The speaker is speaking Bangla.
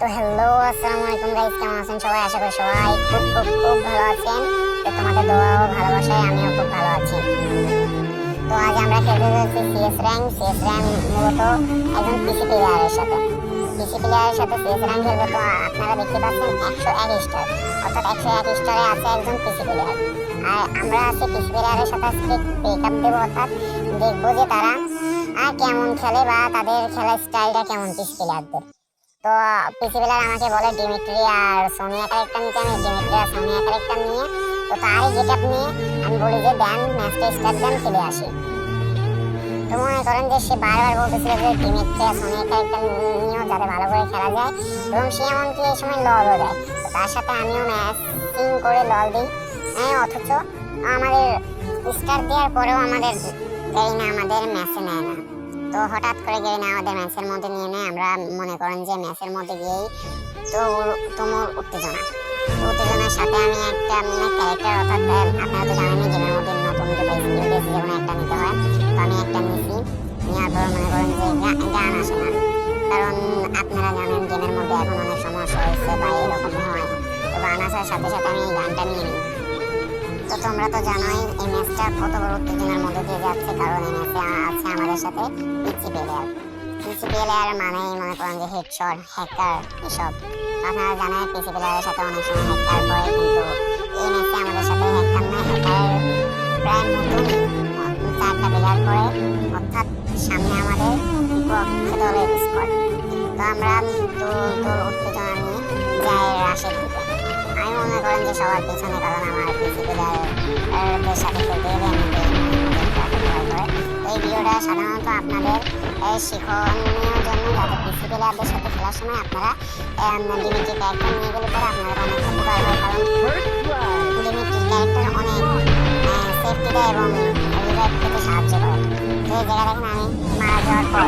তো হ্যালো আসসালামু আলাইকুম গাইস কেমন আছেন সবাই? আশা করি সবাই খুব খুব খুব ভালো আছেন। তো তোমাদের দোয়া ও ভালোবাসায় আমিও খুব ভালো আছি। তো আজ আমরা খেলতে যাচ্ছি সিএস র্যাঙ্ক সিএস র্যাঙ্ক মূলত একজন পিসি প্লেয়ারের সাথে। পিসি প্লেয়ারের সাথে সিএস র্যাঙ্ক খেলব তো আপনারা দেখতে পাচ্ছেন একশো এক স্টার অর্থাৎ একশো এক স্টারে আছে একজন পিসি প্লেয়ার আর আমরা আছি পিসি প্লেয়ারের সাথে আজকে পেক আপ দেবো, অর্থাৎ দেখব যে তারা কেমন খেলে বা তাদের খেলার স্টাইলটা কেমন পিসি প্লেয়ারদের তো প্লেয়ার আমাকে বলে, ডিমিট্রি আর সোনিয়া ক্যারেক্টার নিতে আমি ডিমিট্রি আর সোনিয়া ক্যারেক্টার নিয়ে। তো তারই গেট আপ নিয়ে আমি বলি যে, দেন ম্যাচটা স্টার্ট দেন খেলে আসি। তো মনে করেন যে, সে বারবার বলতেছিল যে, ডিমিট্রি আর সোনিয়া ক্যারেক্টার নিয়েও যাতে ভালো করে খেলা যায়। এবং সে এমনকি এই সময় ললও দেয়। তো তার সাথে আমিও ম্যাচ সিং করে লল দিই। হ্যাঁ অথচ আমাদের স্টার দেওয়ার পরেও আমাদের দেয় না, আমাদের ম্যাচে নেয় না। তো হঠাৎ করে গিয়ে না আমাদের ম্যাচের মধ্যে নিয়ে নেয়, আমরা মনে করেন যে ম্যাচের মধ্যে গিয়েই তো তুমুল উত্তেজনা। উত্তেজনার সাথে আমি একটা ক্যারেক্টার অর্থাৎ, আপনারা তো জানেনই গেমের মধ্যে নতুন স্কিল বেস যেমন একটা নিতে হয়। তো আমি একটা নিয়েছি নেওয়ার পর মনে করেন যে গান আসে না। কারণ আপনারা জানেন গেমের মধ্যে এখন অনেক সমস্যা হয়েছে বা এরকম হয় তো গান আসার সাথে সাথে আমি এই গানটা নিয়ে নিই। তো তোমরা তো জানোই এই ম্যাচটা কত বড় উত্তেজনার মধ্যে দিয়ে যাচ্ছে, কারণ এই ম্যাচে আছে আমাদের সাথে পিচি প্লেয়ার পিচি মানে মনে করেন যে হেডশট, হ্যাকার, এসব। আপনারা জানেন সাথে অনেক সময় হ্যাকার করে কিন্তু এই ম্যাচে আমাদের সাথে হ্যাকার না প্রায় নতুন। চারটা প্লেয়ার করে অর্থাৎ সামনে আমাদের দলের স্কোয়াড তো আমরা তো উত্তেজনা যে সবার পিছনে, কারণ আমার প্লেয়ারদের সাথে খেলতে গেলে তো এই ভিডিওটা সাধারণত আপনাদের শিক্ষণীয় জন্য, যাতে পিসি সাথে খেলার সময় আপনারা লিমিটেড ক্যারেক্টার নিয়ে গেলে পরে আপনাদের অনেক উপকার হয় কারণ লিমিটেড ক্যারেক্টার অনেক সেফটি দেয় এবং রিভাইভ পেতে সাহায্য করে। তো এই জায়গা দেখেন আমি মারা যাওয়ার পর